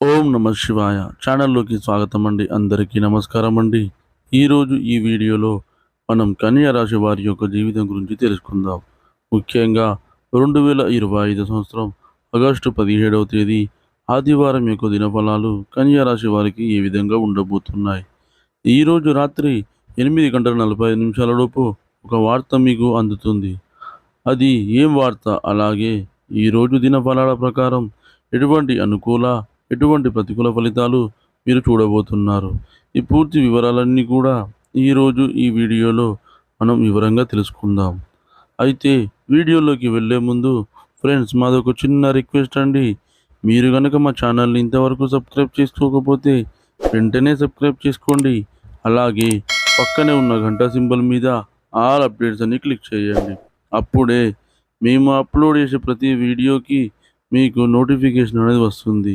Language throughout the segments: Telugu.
ఓం నమ శివాయ. ఛానల్లోకి స్వాగతం అండి అందరికీ నమస్కారం అండి ఈరోజు ఈ వీడియోలో మనం కన్యా రాశి వారి యొక్క జీవితం గురించి తెలుసుకుందాం. ముఖ్యంగా రెండు వేల ఇరవై ఐదు సంవత్సరం ఆగస్టు పదిహేడవ తేదీ ఆదివారం యొక్క దినఫలాలు కన్యా రాశి వారికి ఏ విధంగా ఉండబోతున్నాయి? ఈరోజు రాత్రి ఎనిమిది గంటల నలభై ఐదు నిమిషాల లోపు ఒక వార్త మీకు అందుతుంది. అది ఏం వార్త? అలాగే ఈరోజు దినఫలాల ప్రకారం ఎటువంటి అనుకూల ఎటువంటి ప్రతికూల ఫలితాలు మీరు చూడబోతున్నారు? ఈ పూర్తి వివరాలన్నీ కూడా ఈరోజు ఈ వీడియోలో మనం వివరంగా తెలుసుకుందాం. అయితే వీడియోలోకి వెళ్ళే ముందు ఫ్రెండ్స్ మాది ఒక చిన్న రిక్వెస్ట్ అండి. మీరు కనుక మా ఛానల్ని ఇంతవరకు సబ్స్క్రైబ్ చేసుకోకపోతే వెంటనే సబ్స్క్రైబ్ చేసుకోండి. అలాగే పక్కనే ఉన్న గంట సింబల్ మీద ఆల్ అప్డేట్స్ అని క్లిక్ చేయండి. అప్పుడే మేము అప్లోడ్ చేసే ప్రతి వీడియోకి మీకు నోటిఫికేషన్ అనేది వస్తుంది.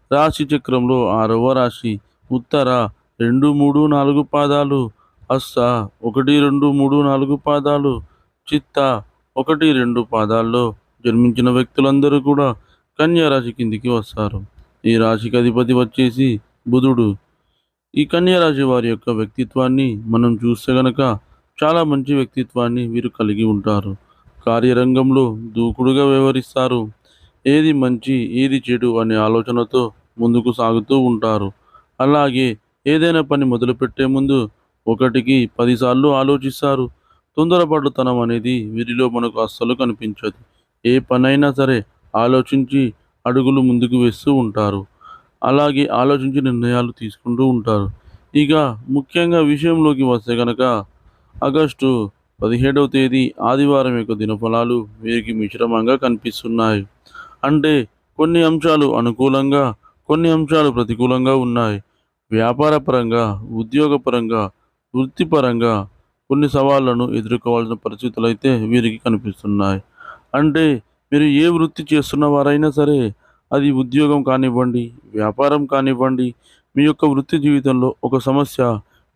రాశి చక్రంలో ఆరవ రాశి. ఉత్తర రెండు మూడు నాలుగు పాదాలు. అస్స ఒకటి రెండు మూడు నాలుగు పాదాలు. చిత్త ఒకటి రెండు పాదాల్లో జన్మించిన వ్యక్తులందరూ కూడా కన్యా రాశి కిందికి వస్తారు. ఈ రాశికి అధిపతి వచ్చేసి బుధుడు. ఈ కన్యా రాశి వారి యొక్క వ్యక్తిత్వాన్ని మనం చూస్తే గనక చాలా మంచి వ్యక్తిత్వాన్ని వీరు కలిగి ఉంటారు. కార్యరంగంలో దూకుడుగా వ్యవహరిస్తారు. ఏది మంచి ఏది చెడు అనే ఆలోచనతో ముందుకు సాగుతూ ఉంటారు. అలాగే ఏదైనా పని మొదలుపెట్టే ముందు ఒకటికి పదిసార్లు ఆలోచిస్తారు. తొందరపడుతనం అనేది వీరిలో మనకు అస్సలు కనిపించదు. ఏ పనైనా సరే ఆలోచించి అడుగులు ముందుకు వేస్తూ ఉంటారు. అలాగే ఆలోచించి నిర్ణయాలు తీసుకుంటూ ఉంటారు. ఇక ముఖ్యంగా విషయంలోకి వస్తే కనుక ఆగస్టు పదిహేడవ తేదీ ఆదివారం యొక్క దినఫలాలు వీరికి మిశ్రమంగా కనిపిస్తున్నాయి. అంటే కొన్ని అంశాలు అనుకూలంగా కొన్ని అంశాలు ప్రతికూలంగా ఉన్నాయి. వ్యాపారపరంగా ఉద్యోగపరంగా వృత్తిపరంగా కొన్ని సవాళ్ళను ఎదుర్కోవాల్సిన పరిస్థితులు అయితే వీరికి కనిపిస్తున్నాయి. అంటే మీరు ఏ వృత్తి చేస్తున్న వారైనా సరే అది ఉద్యోగం కానివ్వండి వ్యాపారం కానివ్వండి మీ యొక్క వృత్తి జీవితంలో ఒక సమస్య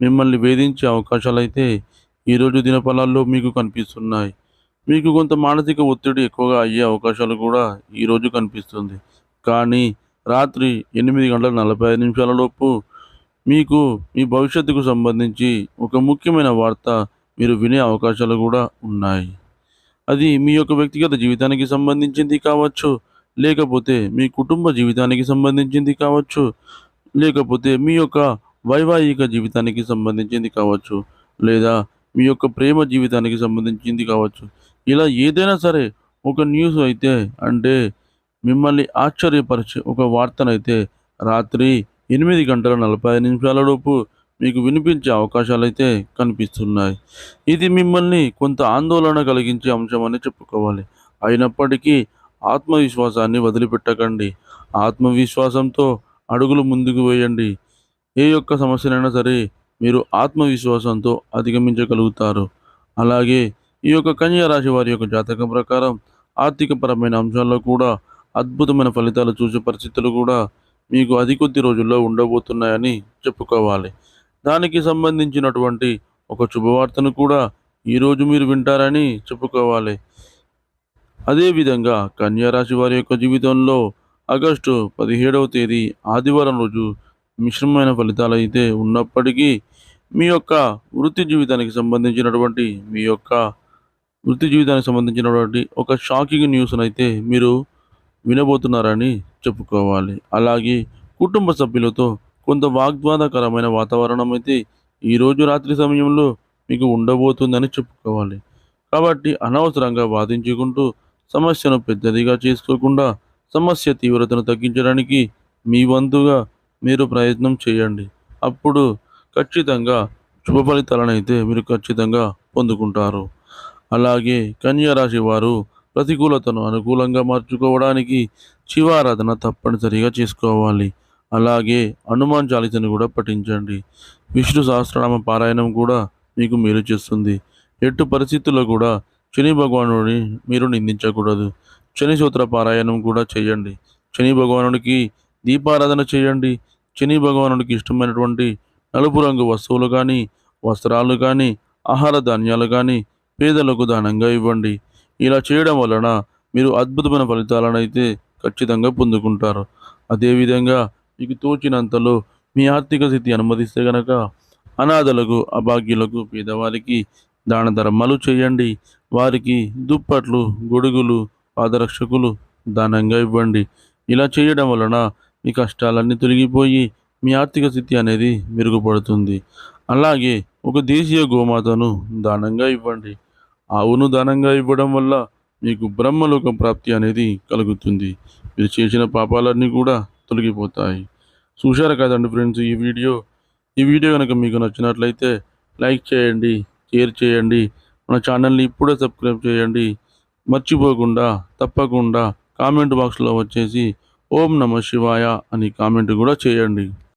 మిమ్మల్ని వేధించే అవకాశాలు అయితే ఈరోజు దినఫలాల్లో మీకు కనిపిస్తున్నాయి. మీకు కొంత మానసిక ఒత్తిడి ఎక్కువగా అయ్యే అవకాశాలు కూడా ఈరోజు కనిపిస్తుంది. కానీ రాత్రి ఎనిమిది గంటల నలభై ఐదు నిమిషాలలోపు మీకు మీ భవిష్యత్తుకు సంబంధించి ఒక ముఖ్యమైన వార్త మీరు వినే అవకాశాలు కూడా ఉన్నాయి. అది మీ యొక్క వ్యక్తిగత జీవితానికి సంబంధించింది కావచ్చు లేకపోతే మీ కుటుంబ జీవితానికి సంబంధించింది కావచ్చు లేకపోతే మీ యొక్క వైవాహిక జీవితానికి సంబంధించింది కావచ్చు లేదా మీ యొక్క ప్రేమ జీవితానికి సంబంధించింది కావచ్చు. ఇలా ఏదైనా సరే ఒక న్యూస్ అయితే అంటే మిమ్మల్ని ఆశ్చర్యపరిచే ఒక వార్తనైతే రాత్రి ఎనిమిది గంటల నలభై నిమిషాల లోపు మీకు వినిపించే అవకాశాలు అయితే కనిపిస్తున్నాయి. ఇది మిమ్మల్ని కొంత ఆందోళన కలిగించే అంశం అని చెప్పుకోవాలి. అయినప్పటికీ ఆత్మవిశ్వాసాన్ని వదిలిపెట్టకండి. ఆత్మవిశ్వాసంతో అడుగులు ముందుకు వేయండి. ఏ యొక్క సమస్యనైనా సరే మీరు ఆత్మవిశ్వాసంతో అధిగమించగలుగుతారు. అలాగే ఈ యొక్క కన్యా రాశి వారి యొక్క జాతకం ప్రకారం ఆర్థికపరమైన అంశాల్లో కూడా అద్భుతమైన ఫలితాలు చూసే పరిస్థితులు కూడా మీకు అది కొద్ది రోజుల్లో ఉండబోతున్నాయని చెప్పుకోవాలి. దానికి సంబంధించినటువంటి ఒక శుభవార్తను కూడా ఈరోజు మీరు వింటారని చెప్పుకోవాలి. అదేవిధంగా కన్యారాశి వారి యొక్క జీవితంలో ఆగస్టు పదిహేడవ తేదీ ఆదివారం రోజు మిశ్రమైన ఫలితాలు అయితే ఉన్నప్పటికీ మీ యొక్క వృత్తి జీవితానికి సంబంధించినటువంటి మీ యొక్క వృత్తి జీవితానికి సంబంధించినటువంటి ఒక షాకింగ్ న్యూస్ను అయితే మీరు వినబోతున్నారని చెప్పుకోవాలి. అలాగే కుటుంబ సభ్యులతో కొంత వాగ్వాదకరమైన వాతావరణం అయితే ఈరోజు రాత్రి సమయంలో మీకు ఉండబోతుందని చెప్పుకోవాలి. కాబట్టి అనవసరంగా వాదించుకుంటూ సమస్యను పెద్దదిగా చేసుకోకుండా సమస్య తీవ్రతను తగ్గించడానికి మీ వంతుగా మీరు ప్రయత్నం చేయండి. అప్పుడు ఖచ్చితంగా శుభ ఫలితాలను అయితే మీరు ఖచ్చితంగా పొందుకుంటారు. అలాగే కన్యా రాశి వారు ప్రతికూలతను అనుకూలంగా మార్చుకోవడానికి శివారాధన తప్పనిసరిగా చేసుకోవాలి. అలాగే హనుమాన్ చాలీసను కూడా పఠించండి. విష్ణు సహస్రనామ పారాయణం కూడా మీకు మేలు చేస్తుంది. ఎట్టు పరిస్థితుల్లో కూడా శని భగవానుడిని మీరు నిందించకూడదు. శని సూత్ర పారాయణం కూడా చేయండి. శని భగవానుడికి దీపారాధన చేయండి. శని భగవానుడికి ఇష్టమైనటువంటి నలుపు రంగు వస్తువులు కానీ వస్త్రాలు కానీ ఆహార ధాన్యాలు కానీ పేదలకు దానంగా ఇవ్వండి. ఇలా చేయడం వలన మీరు అద్భుతమైన ఫలితాలను అయితే ఖచ్చితంగా పొందుకుంటారు. అదేవిధంగా మీకు తోచినంతలో మీ ఆర్థిక స్థితి అనుమతిస్తే గనక అనాథలకు అభాగ్యులకు పేదవారికి దాన ధర్మాలు చేయండి. వారికి దుప్పట్లు గొడుగులు పాదరక్షకులు దానంగా ఇవ్వండి. ఇలా చేయడం వలన మీ కష్టాలన్నీ తొలగిపోయి మీ ఆర్థిక స్థితి అనేది మెరుగుపడుతుంది. అలాగే ఒక దేశీయ గోమాతను దానంగా ఇవ్వండి. ఆవును దానంగా ఇవ్వడం వల్ల మీకు బ్రహ్మలోక ప్రాప్తి అనేది కలుగుతుంది. మీరు చేసిన పాపాలన్నీ కూడా తొలగిపోతాయి. చూశారు కదండి ఫ్రెండ్స్ ఈ వీడియో? ఈ వీడియో కనుక మీకు నచ్చినట్లయితే లైక్ చేయండి షేర్ చేయండి. మన ఛానల్ని ఇప్పుడే సబ్స్క్రైబ్ చేయండి. మర్చిపోకుండా తప్పకుండా కామెంట్ బాక్స్లో వచ్చేసి ఓం నమ శివాయ అని కామెంట్ కూడా చేయండి.